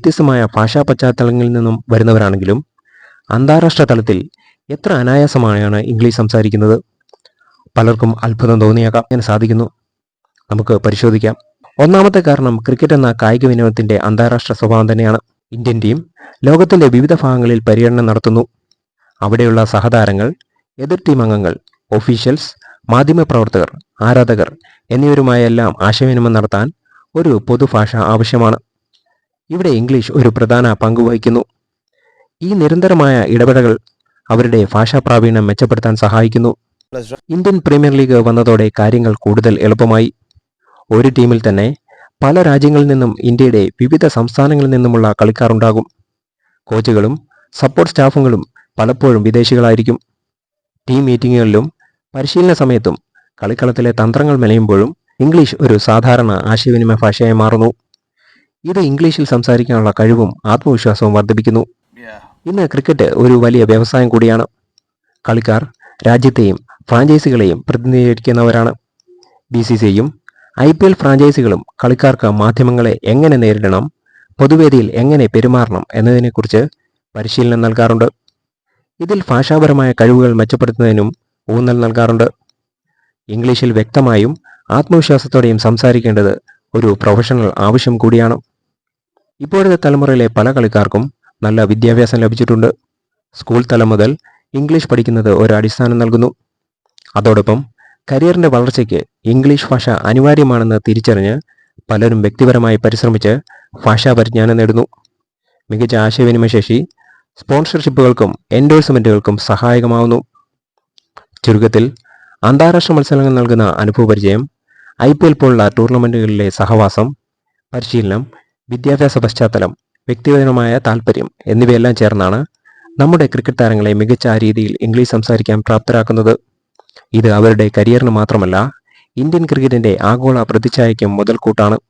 വ്യത്യസ്തമായ ഭാഷാ പശ്ചാത്തലങ്ങളിൽ നിന്നും വരുന്നവരാണെങ്കിലും അന്താരാഷ്ട്ര തലത്തിൽ എത്ര അനായാസമായാണ് ഇംഗ്ലീഷ് സംസാരിക്കുന്നത്? പലർക്കും അത്ഭുതം തോന്നിയേക്കാം. അങ്ങനെ സാധിക്കുന്നു? നമുക്ക് പരിശോധിക്കാം. ഒന്നാമത്തെ കാരണം ക്രിക്കറ്റ് എന്ന കായിക വിനോദത്തിന്റെ അന്താരാഷ്ട്ര സ്വഭാവം തന്നെയാണ്. ഇന്ത്യൻ ടീം ലോകത്തിന്റെ വിവിധ ഭാഗങ്ങളിൽ പര്യടനം നടത്തുന്നു. അവിടെയുള്ള സഹതാരങ്ങൾ എതിർ ടീം അംഗങ്ങൾ ഒഫീഷ്യൽസ് മാധ്യമപ്രവർത്തകർ ആരാധകർ എന്നിവരുമായെല്ലാം ആശയവിനിമയം നടത്താൻ ഒരു പൊതുഭാഷ ആവശ്യമാണ്. ഇവിടെ ഇംഗ്ലീഷ് ഒരു പ്രധാന പങ്കുവഹിക്കുന്നു ഈ നിരന്തരമായ ഇടപെടലുകൾ അവരുടെ ഭാഷാ പ്രാവീണ്യം മെച്ചപ്പെടുത്താൻ സഹായിക്കുന്നു. ഇന്ത്യൻ പ്രീമിയർ ലീഗ് വന്നതോടെ കാര്യങ്ങൾ കൂടുതൽ എളുപ്പമായി. ഒരു ടീമിൽ തന്നെ പല രാജ്യങ്ങളിൽ നിന്നും ഇന്ത്യയുടെ വിവിധ സംസ്ഥാനങ്ങളിൽ നിന്നുമുള്ള കളിക്കാർ ഉണ്ടാകും കോച്ചുകളും സപ്പോർട്ട് സ്റ്റാഫുകളും പലപ്പോഴും വിദേശികളായിരിക്കും. ടീം മീറ്റിങ്ങുകളിലും പരിശീലന സമയത്തും കളിക്കളത്തിലെ തന്ത്രങ്ങൾ മെനയുമ്പോഴും ഇംഗ്ലീഷ് ഒരു സാധാരണ ആശയവിനിമയ ഭാഷയായി മാറുന്നു. ഇത് ഇംഗ്ലീഷിൽ സംസാരിക്കാനുള്ള കഴിവും ആത്മവിശ്വാസവും വർദ്ധിപ്പിക്കുന്നു. ഇന്ന് ക്രിക്കറ്റ് ഒരു വലിയ വ്യവസായം കൂടിയാണ്. കളിക്കാർ രാജ്യത്തെയും ഫ്രാഞ്ചൈസികളെയും പ്രതിനിധീകരിക്കുന്നവരാണ്. ബി സി സിയും ഐ പി എൽ ഫ്രാഞ്ചൈസികളും കളിക്കാർക്ക് മാധ്യമങ്ങളെ എങ്ങനെ നേരിടണം പൊതുവേദിയിൽ എങ്ങനെ പെരുമാറണം എന്നതിനെക്കുറിച്ച് പരിശീലനം നൽകാറുണ്ട്. ഇതിൽ ഭാഷാപരമായ കഴിവുകൾ മെച്ചപ്പെടുത്തുന്നതിനും ഊന്നൽ നൽകാറുണ്ട്. ഇംഗ്ലീഷിൽ വ്യക്തമായും ആത്മവിശ്വാസത്തോടെയും സംസാരിക്കേണ്ടത് ഒരു പ്രൊഫഷണൽ ആവശ്യം കൂടിയാണ്. ഇപ്പോഴത്തെ തലമുറയിലെ പല കളിക്കാർക്കും നല്ല വിദ്യാഭ്യാസം ലഭിച്ചിട്ടുണ്ട്. സ്കൂൾ തലം മുതൽ ഇംഗ്ലീഷ് പഠിക്കുന്നത് ഒരു അടിസ്ഥാനം നൽകുന്നു. അതോടൊപ്പം കരിയറിന്റെ വളർച്ചയ്ക്ക് ഇംഗ്ലീഷ് ഭാഷ അനിവാര്യമാണെന്ന് തിരിച്ചറിഞ്ഞ് പലരും വ്യക്തിപരമായി പരിശ്രമിച്ച് ഭാഷാ പരിജ്ഞാനം നേടുന്നു. മികച്ച ആശയവിനിമയശേഷി സ്പോൺസർഷിപ്പുകൾക്കും എൻഡോഴ്സ്മെന്റുകൾക്കും സഹായകമാവുന്നു. ചുരുക്കത്തിൽ അന്താരാഷ്ട്ര മത്സരങ്ങൾ നൽകുന്ന അനുഭവപരിചയം ഐ പി എൽ പോലുള്ള ടൂർണമെന്റുകളിലെ സഹവാസം പരിശീലനം വിദ്യാഭ്യാസ പശ്ചാത്തലം വ്യക്തിപരമായ താല്പര്യം എന്നിവയെല്ലാം ചേർന്നാണ് നമ്മുടെ ക്രിക്കറ്റ് താരങ്ങളെ മികച്ച ആ രീതിയിൽ ഇംഗ്ലീഷ് സംസാരിക്കാൻ പ്രാപ്തരാക്കുന്നത്. ഇത് അവരുടെ കരിയറിന് മാത്രമല്ല ഇന്ത്യൻ ക്രിക്കറ്റിന്റെ ആഗോള പ്രതിച്ഛായയ്ക്കും മുതൽക്കൂട്ടാണ്.